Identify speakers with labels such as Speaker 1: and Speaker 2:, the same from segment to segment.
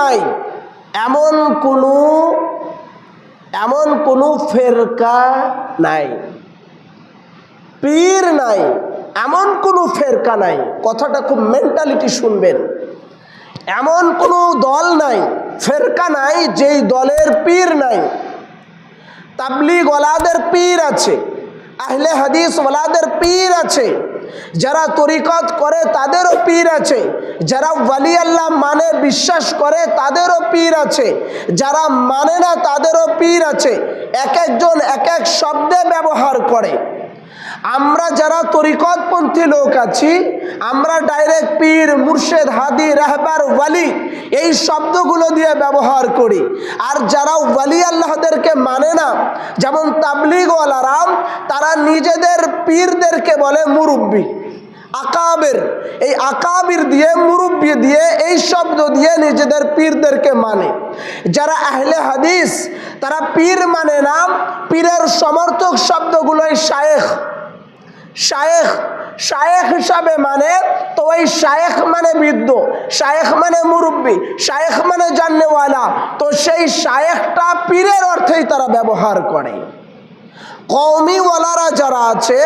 Speaker 1: নাই। এমন কোনো এমন কোনো ফেরকা নাই। পীর নাই, এমন কোনো ফেরকা নাই। কথাটা খুব মেন্টালিটি শুনবেন। এমন কোনো দল নাই, ফেরকা নাই যেই দলের পীর নাই। তাবলিগ ওলাদের পীর আছে। আহলে হাদিস ওলাদের পীর আছে। যারা তরিকত করে তাদেরও পীর আছে। যারা ওয়ালি আল্লাহ মানে বিশ্বাস করে তাদেরও পীর আছে। যারা মানে না তাদেরও পীর আছে। এক একজন এক এক শব্দে ব্যবহার করে। আমরা যারা তরিকতপন্থী লোক আছি, আমরা ডাইরেক্ট পীর, মুর্শেদ, হাদি, রাহবার, ওয়ালি, এই শব্দগুলো দিয়ে ব্যবহার করি। আর যারা ওয়ালি আল্লাহদেরকে মানে না, যেমন তাবলিগওয়ালারাম তারা নিজেদের পীরদেরকে বলে মুরব্বী। আকাবের, এই আকাবির দিয়ে, মুরব্বী দিয়ে, এই শব্দ দিয়ে নিজেদের পীরদেরকে মানে। যারা আহলে হাদিস, তারা পীর মানে না, পীরের সমর্থক শব্দগুলোই শায়েখ। শায়েখ শায়েখ হিসাবে মানে তো ওই শায়েখ মানে বৃদ্ধ, শায়েখ মানে মুরব্বী, শায়েখ মানে জাননেওয়ালা, তো সেই শায়েখটা পীরের অর্থেই তারা ব্যবহার করে। কৌমিওয়ালারা যারা আছে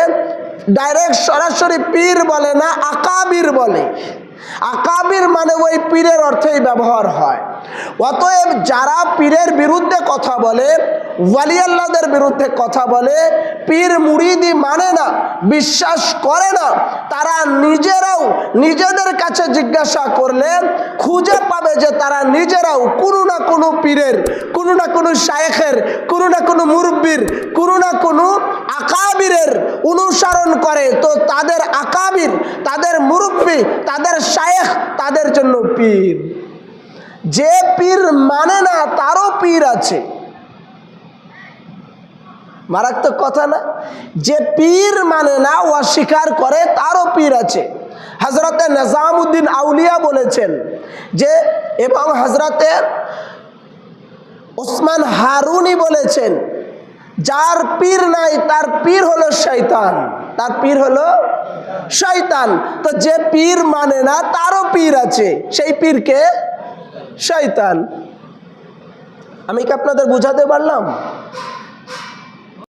Speaker 1: ডাইরেক্ট সরাসরি পীর বলে না, আকাবির বলে। আকাবির মানে ওই পীরের অর্থেই ব্যবহার হয়। অতএব যারা পীরের বিরুদ্ধে কথা বলে ওয়ালি আল্লাহদের বিরুদ্ধে কথা বলে, পীর মুরিদি মানে না বিশ্বাস করে না, তারা নিজেরাও নিজেদের কাছে জিজ্ঞাসা করলে খুঁজে পাবে যে তারা নিজেরাও কোনো না কোনো পীরের, কোনো না কোনো শায়েখের, কোনো না কোনো মুরব্বীর, কোনো না কোনো আকাবিরের অনুসরণ করে। তো তাদের আকাবির, তাদের মুরব্বী, তাদের শায়েখ তাদের জন্য পীর। যে পীর মানে না তারও পীর আছে। মারাত্মক কথা না? যে পীর মানে না অস্বীকার করে, তারও পীর আছে। হজরতে নিজামুদ্দিন আউলিয়া বলেছেন যে, এবং হজরতে ওসমান হারুনি বলেছেন, যার পীর নাই, তার পীর হলো শৈতান তার পীর হলো শৈতান তো যে পীর মানে না, তারও পীর আছে। সেই পীরকে শৈতান আমি কি আপনাদের বুঝাতে পারলাম?